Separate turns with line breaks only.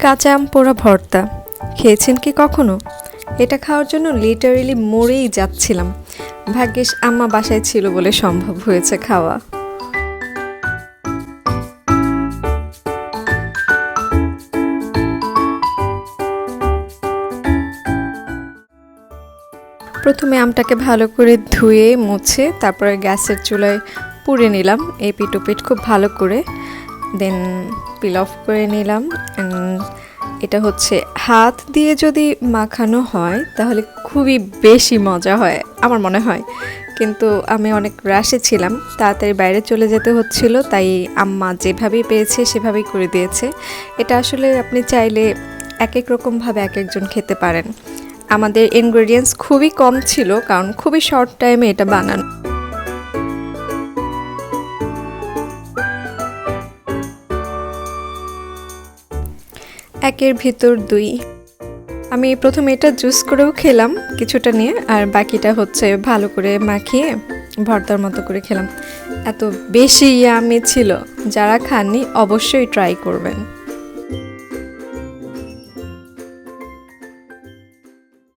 কাঁচা আম পোড়া ভর্তা। খেয়েছেন কি কখনো? এটা খাওয়ার জন্য লিটারেলি মরেই যাচ্ছিলাম। ভাগ্যিস আম্মা বাসায় ছিল বলে সম্ভব হয়েছে খাওয়া। প্রথমে আমটাকে ভালো করে ধুয়ে মুছে তারপরে গ্যাসের চুলায় পুড়ে নিলাম। এই পিঠ খুব ভালো করে দেন পিল অফ করে নিলাম এটা হচ্ছে হাত দিয়ে যদি মাখানো হয় তাহলে খুবই বেশি মজা হয়, আমার মনে হয়। কিন্তু আমি অনেক রাশে ছিলাম, তাড়াতাড়ি বাইরে চলে যেতে হচ্ছিল, তাই আম্মা যেভাবেই পেয়েছে সেভাবেই করে দিয়েছে। এটা আসলে আপনি চাইলে এক এক রকমভাবে এক একজন খেতে পারেন। আমাদের ইনগ্রেডিয়েন্টস খুবই কম ছিল, কারণ খুবই শর্ট টাইমে এটা বানানো একের ভিতর দুই। আমি প্রথমে এটা জুস করেও খেলাম কিছুটা নিয়ে, আর বাকিটা হচ্ছে ভালো করে মাখিয়ে ভর্তার মতো করে খেলাম। এত বেশি ইয়ামি ছিল, যারা খাননি অবশ্যই ট্রাই করবেন।